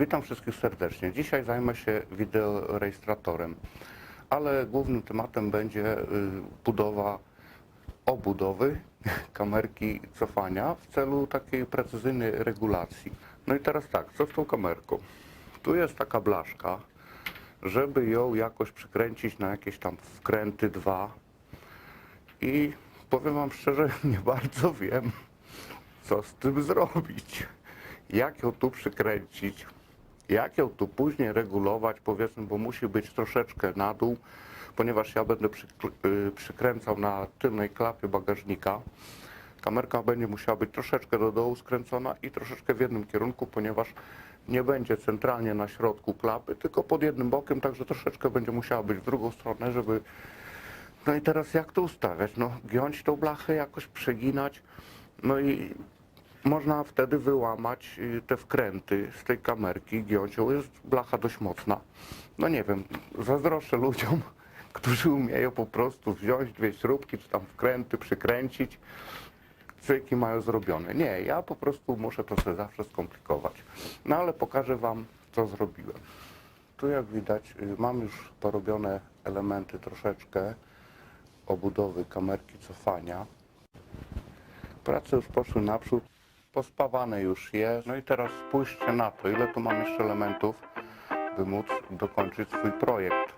Witam wszystkich serdecznie. Dzisiaj zajmę się wideorejestratorem, ale głównym tematem będzie y, budowa obudowy kamerki cofania w celu takiej precyzyjnej regulacji. No i teraz tak, co z tą kamerką? Tu jest taka blaszka, żeby ją jakoś przykręcić na jakieś tam wkręty dwa i powiem Wam szczerze, nie bardzo wiem, co z tym zrobić. Jak ją tu przykręcić, jak ją tu później regulować, powiedzmy, bo musi być troszeczkę na dół, ponieważ ja będę y, przykręcał na tylnej klapie bagażnika. Kamerka będzie musiała być troszeczkę do dołu skręcona i troszeczkę w jednym kierunku, ponieważ nie będzie centralnie na środku klapy, tylko pod jednym bokiem, także troszeczkę będzie musiała być w drugą stronę, żeby no i teraz jak to ustawiać? No, giąć tą blachę, jakoś przeginać, no i można wtedy wyłamać y, te wkręty z tej kamerki, giąć ją. Jest blacha dość mocna. No nie wiem, zazdroszczę ludziom, którzy umieją po prostu wziąć dwie śrubki, czy tam wkręty, przykręcić, cyki mają zrobione. Nie, ja po prostu muszę to sobie zawsze skomplikować. No ale pokażę Wam, co zrobiłem. Tu jak widać y, mam już porobione elementy troszeczkę obudowy kamerki cofania. Prace już poszły naprzód, pospawane już jest. No i teraz spójrzcie na to, ile tu mam jeszcze elementów, by móc dokończyć swój projekt.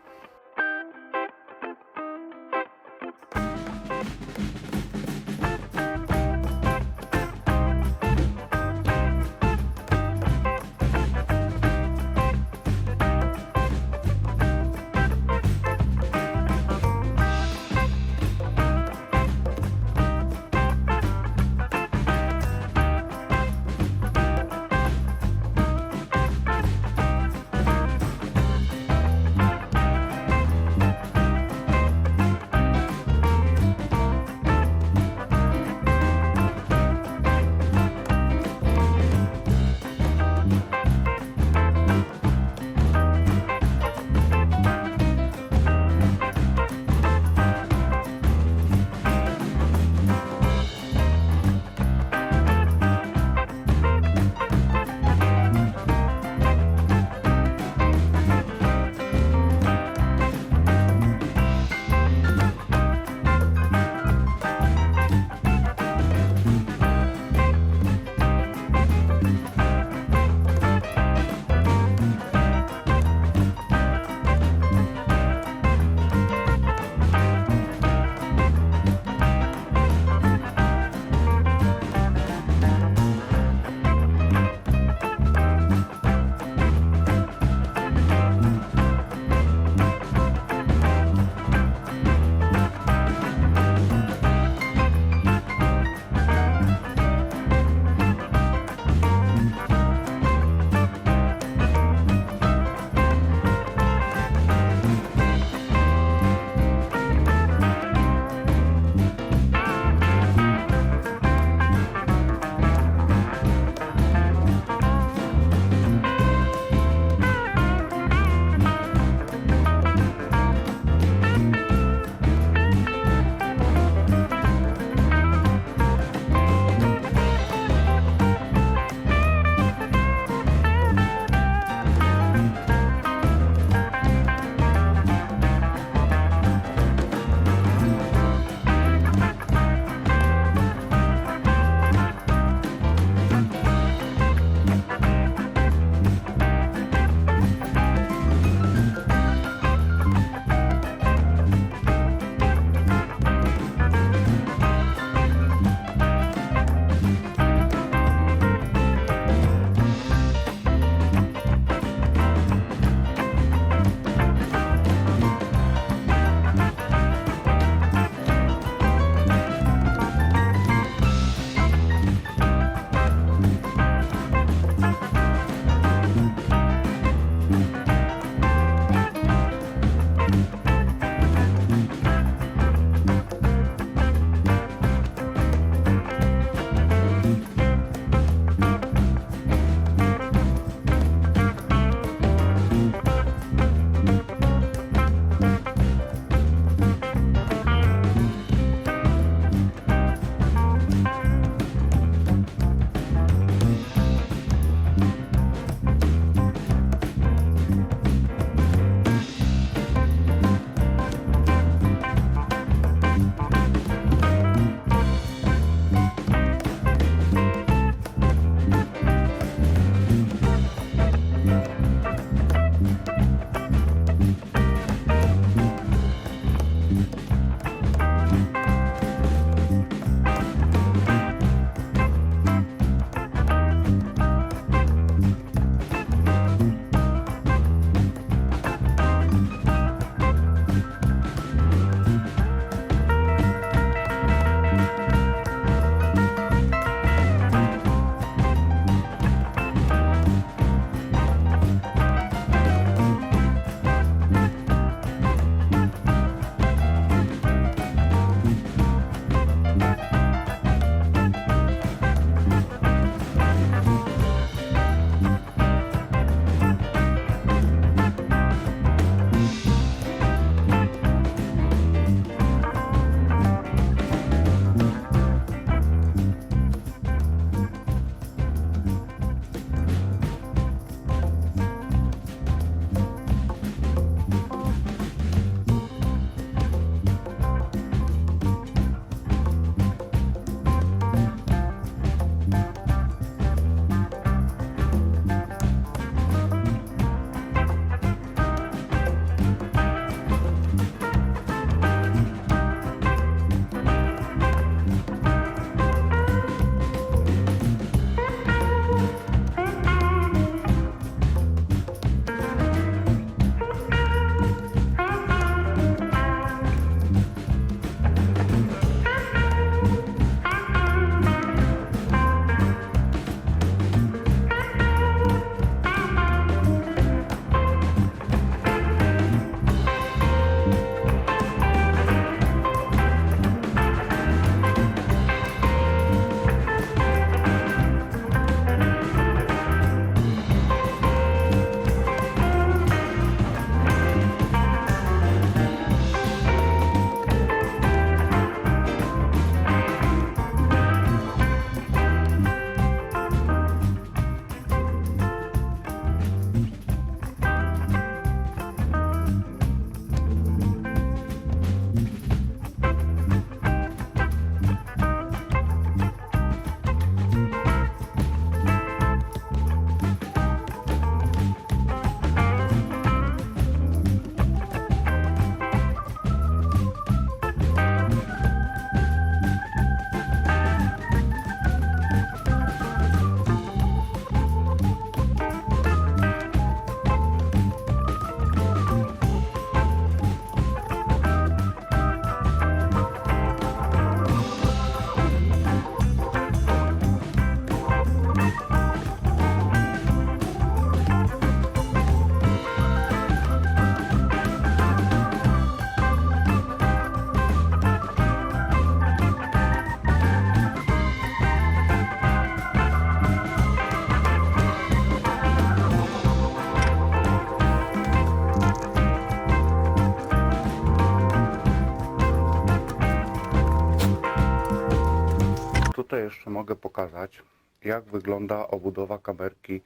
Tutaj jeszcze mogę pokazać, jak wygląda obudowa kamerki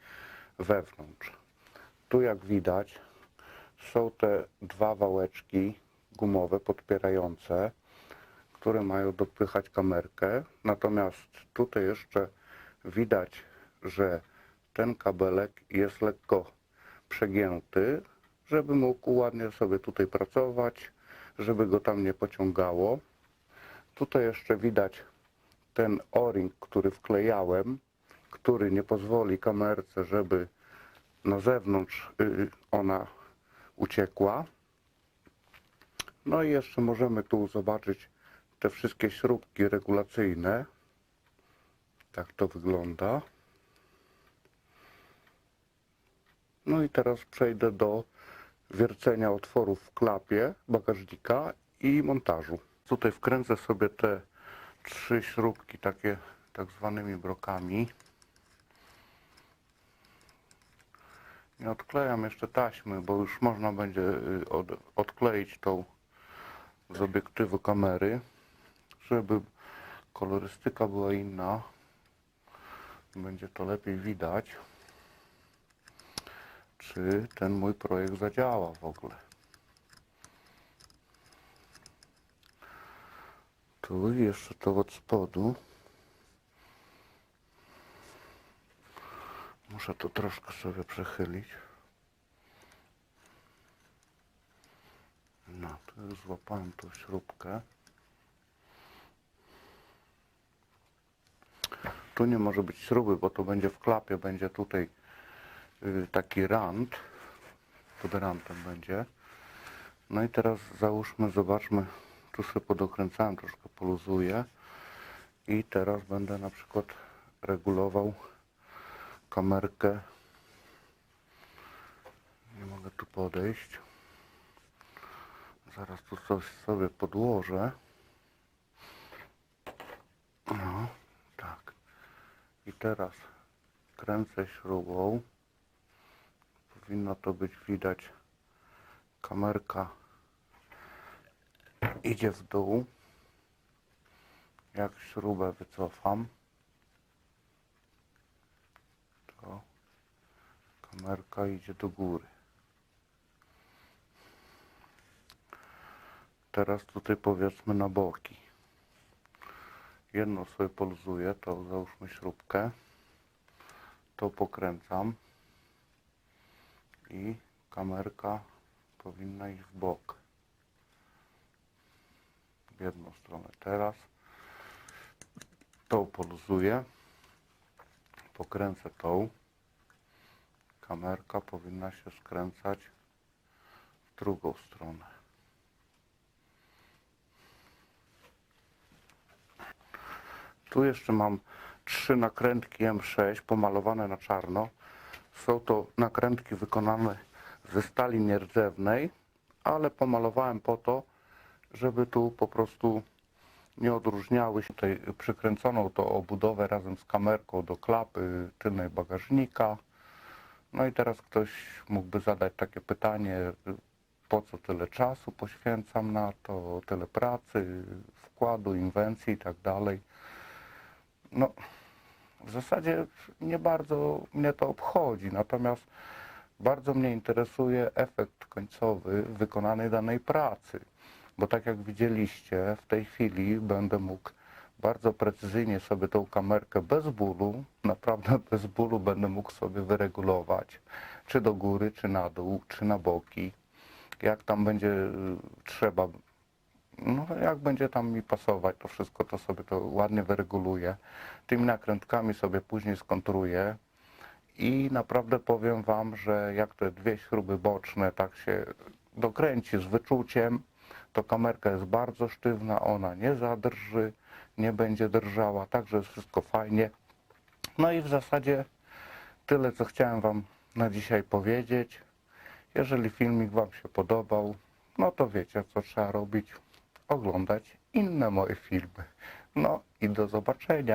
wewnątrz. Tu jak widać są te dwa wałeczki gumowe podpierające, które mają dopychać kamerkę. Natomiast tutaj jeszcze widać, że ten kabelek jest lekko przegięty, żeby mógł ładnie sobie tutaj pracować, żeby go tam nie pociągało. Tutaj jeszcze widać ten o-ring, który wklejałem, który nie pozwoli kamerce, żeby na zewnątrz y, ona uciekła. No i jeszcze możemy tu zobaczyć te wszystkie śrubki regulacyjne. Tak to wygląda. No i teraz przejdę do wiercenia otworów w klapie bagażnika i montażu. Tutaj wkręcę sobie te trzy śrubki takie tak zwanymi brokami. Nie odklejam jeszcze taśmy, bo już można będzie y, od, odkleić tą z obiektywu kamery, żeby kolorystyka była inna. Będzie to lepiej widać, czy ten mój projekt zadziała w ogóle. Tu jeszcze to od spodu. Muszę to troszkę sobie przechylić. No, tu już złapałem tą śrubkę. Tu nie może być śruby, bo to będzie w klapie, będzie tutaj y, taki rant. Pod rantem będzie. No i teraz załóżmy, zobaczmy, tu sobie podokręcałem, troszkę poluzuję. I teraz będę na przykład regulował kamerkę. Nie mogę tu podejść. Zaraz tu coś sobie podłożę. No, tak. I teraz kręcę śrubą. Powinno to być widać. Kamerka idzie w dół. Jak śrubę wycofam, to kamerka idzie do góry. Teraz tutaj powiedzmy na boki. Jedną sobie poluzuję, to załóżmy śrubkę. To pokręcam. I kamerka powinna iść w bok. W jedną stronę. Teraz tą poluzuję. Pokręcę tą. Kamerka powinna się skręcać w drugą stronę. Tu jeszcze mam trzy nakrętki M6 pomalowane na czarno. Są to nakrętki wykonane ze stali nierdzewnej, ale pomalowałem po to, żeby tu po prostu nie odróżniały się. Tutaj przykręconą to obudowę razem z kamerką do klapy tylnej bagażnika. No i teraz ktoś mógłby zadać takie pytanie, po co tyle czasu poświęcam na to, tyle pracy, wkładu, inwencji i tak dalej. No, w zasadzie nie bardzo mnie to obchodzi, natomiast bardzo mnie interesuje efekt końcowy wykonanej danej pracy. Bo tak jak widzieliście, w tej chwili będę mógł bardzo precyzyjnie sobie tą kamerkę bez bólu, naprawdę bez bólu będę mógł sobie wyregulować, czy do góry, czy na dół, czy na boki. Jak tam będzie y, trzeba, no jak będzie tam mi pasować to wszystko, to sobie to ładnie wyreguluję. Tymi nakrętkami sobie później skontruję i naprawdę powiem Wam, że jak te dwie śruby boczne tak się dokręci z wyczuciem, to kamerka jest bardzo sztywna, ona nie zadrży, nie będzie drżała, także jest wszystko fajnie. No i w zasadzie tyle, co chciałem Wam na dzisiaj powiedzieć. Jeżeli filmik Wam się podobał, no to wiecie, co trzeba robić. Oglądać inne moje filmy. No i do zobaczenia.